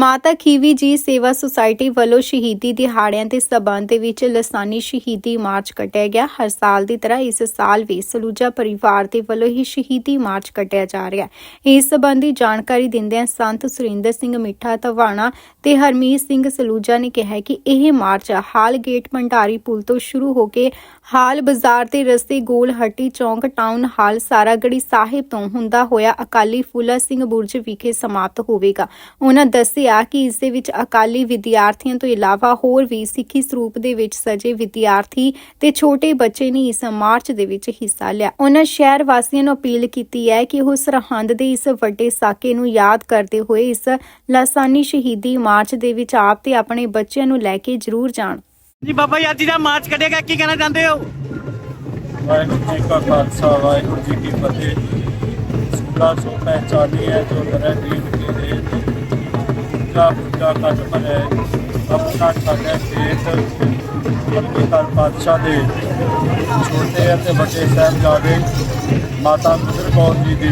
ਮਾਤਾ ਖੀਵੀ ਜੀ ਸੇਵਾ ਸੁਸਾਇਟੀ ਵੱਲੋਂ ਸ਼ਹੀਦੀ ਦਿਹਾੜਿਆਂ ਦੇ ਸਬੰਧ ਦੇ ਵਿੱਚ ਲਸਾਨੀ ਸ਼ਹੀਦੀ ਮਾਰਚ ਕੱਢਿਆ ਗਿਆ। ਹਰ ਸਾਲ ਦੀ ਤਰ੍ਹਾਂ ਇਸ ਸਾਲ ਵੀ ਸਲੂਜਾ ਪਰਿਵਾਰ ਦੇ ਵੱਲੋਂ ਹੀ ਸ਼ਹੀਦੀ ਮਾਰਚ ਕੱਟਿਆ ਜਾ ਰਿਹਾ ਹੈ। ਇਸ ਸਬੰਧੀ ਜਾਣਕਾਰੀ ਦਿੰਦਿਆਂ ਸੰਤ ਸੁਰਿੰਦਰ ਸਿੰਘ ਮਿੱਠਾ ਧਵਾਣਾ ਤੇ ਹਰਮੀਤ ਸਿੰਘ ਸਲੂਜਾ ਨੇ ਕਿਹਾ ਕਿ ਇਹ ਮਾਰਚ ਹਾਲ ਗੇਟ ਭੰਡਾਰੀ ਪੁਲ ਤੋਂ ਸ਼ੁਰੂ ਹੋ ਕੇ ਹਾਲ ਬਾਜ਼ਾਰ ਤੇ ਰਸਤੇ ਗੋਲ ਹੱਟੀ ਚੌਂਕ ਟਾਊਨ ਹਾਲ ਸਾਰਾਗੜੀ ਸਾਹਿਬ ਤੋਂ ਹੁੰਦਾ ਹੋਇਆ ਅਕਾਲੀ ਫੂਲਾ ਸਿੰਘ ਬੁਰਜ ਵਿਖੇ ਸਮਾਪਤ ਹੋਵੇਗਾ। ਉਹਨਾਂ ਦੱਸਿਆ ਕਿ ਇਸ ਦੇ ਵਿੱਚ ਅਕਾਲੀ ਵਿਦਿਆਰਥੀਆਂ ਤੋਂ ਇਲਾਵਾ ਹੋਰ ਵੀ ਸਿੱਖੀ ਸਰੂਪ ਦੇ ਵਿੱਚ ਸਜੇ ਵਿਦਿਆਰਥੀ ਤੇ ਛੋਟੇ ਬੱਚੇ ਨੇ ਇਸ ਮਾਰਚ ਦੇ ਵਿੱਚ ਹਿੱਸਾ ਲਿਆ। ਉਹਨਾਂ ਸ਼ਹਿਰ ਵਾਸੀਆਂ ਨੂੰ ਅਪੀਲ ਕੀਤੀ ਹੈ ਕਿ ਉਹ ਸਰਹੰਦ ਦੇ ਇਸ ਵੱਡੇ ਸਾਕੇ ਨੂੰ ਯਾਦ ਕਰਦੇ ਹੋਏ ਇਸ ਲਾਸਾਨੀ ਸ਼ਹੀਦੀ ਮਾਰਚ ਦੇ ਵਿੱਚ ਆਪ ਤੇ ਆਪਣੇ ਬੱਚਿਆਂ ਨੂੰ ਲੈ ਕੇ ਜ਼ਰੂਰ ਜਾਣ। ਜੀ ਬਾਬਾ ਜੀ ਅੱਜ ਦਾ ਮਾਰਚ ਕੱਢੇਗਾ ਕੀ ਕਹਿਣਾ ਚਾਹੁੰਦੇ ਹੋ? ਵਾਹਿਗੁਰੂ ਜੀ ਕਾ ਖਾਲਸਾ ਵਾਹਿਗੁਰੂ ਜੀ ਕੀ ਫਤਿਹ। ਸੁਲਾ ਸੋ ਪਹਿਚਾਨੀ ਹੈ ਜੋ ਨਰੇ ਦੀਨ ਕੇ ਦੇ ਪੂਜਾ ਪੂਜਾ ਕਰ ਮਲੇ ਆਪਣਾ ਸਾਡੇ ਖੇਤ ਅੱਗੇ ਕਰ ਪਾਤਸ਼ਾਹ ਦੇ ਛੋਟੇ ਅਤੇ ਵੱਡੇ ਸਾਹਿਬਜ਼ਾਦੇ ਮਾਤਾ ਗੁਜਰ ਕੌਰ ਜੀ ਦੀ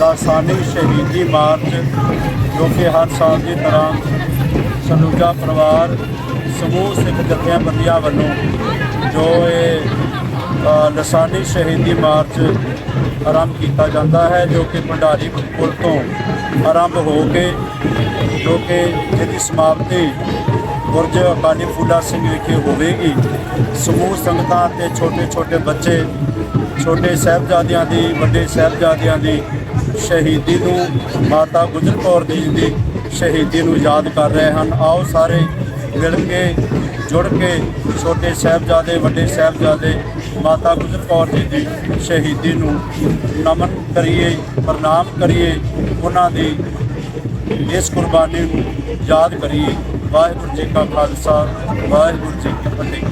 ਲਾਸਾਨੀ ਸ਼ਹੀਦੀ ਮਾਰਚ, ਜੋ ਕਿ ਹਰ ਸਾਲ ਦੀ ਤਰ੍ਹਾਂ ਸਲੂਜਾ ਪਰਿਵਾਰ ਸਮੂਹ ਸਿੱਖ ਜਥੇਬੰਦੀਆਂ ਵੱਲੋਂ ਜੋ ਇਹ ਲਸਾਨੀ ਸ਼ਹੀਦੀ ਮਾਰਚ ਆਰੰਭ ਕੀਤਾ ਜਾਂਦਾ ਹੈ, ਜੋ ਕਿ ਭੰਡਾਰੀ ਪੁਲ ਤੋਂ ਆਰੰਭ ਹੋ ਕੇ, ਜੋ ਕਿ ਜਿਹਦੀ ਸਮਾਪਤੀ ਗੁਰਜ ਅਕਾਲੀ ਫੂਲਾ ਸਿੰਘ ਵਿਖੇ ਹੋਵੇਗੀ। ਸਮੂਹ ਸੰਗਤਾਂ ਤੇ ਛੋਟੇ ਛੋਟੇ ਬੱਚੇ, ਛੋਟੇ ਸਾਹਿਬਜ਼ਾਦਿਆਂ ਦੀ, ਵੱਡੇ ਸਾਹਿਬਜ਼ਾਦਿਆਂ ਦੀ ਸ਼ਹੀਦੀ ਨੂੰ ਮਾਤਾ ਗੁਜਰ ਕੌਰ ਜੀ ਦੀ ਸ਼ਹੀਦੀ ਨੂੰ ਯਾਦ ਕਰ ਰਹੇ ਹਨ। ਆਓ ਸਾਰੇ ਮਿਲ ਕੇ, ਜੁੜ ਕੇ, ਛੋਟੇ ਸਾਹਿਬਜ਼ਾਦੇ, ਵੱਡੇ ਸਾਹਿਬਜ਼ਾਦੇ ਮਾਤਾ ਗੁਜਰ ਕੌਰ ਜੀ ਦੀ ਸ਼ਹੀਦੀ ਨੂੰ ਨਮਨ ਕਰੀਏ, ਪ੍ਰਣਾਮ ਕਰੀਏ, ਉਹਨਾਂ ਦੀ ਇਸ ਕੁਰਬਾਨੀ ਨੂੰ ਯਾਦ ਕਰੀਏ। ਵਾਹਿਗੁਰੂ ਜੀ ਕਾ ਖਾਲਸਾ, ਵਾਹਿਗੁਰੂ ਜੀ ਕੀ ਫਤਿਹ।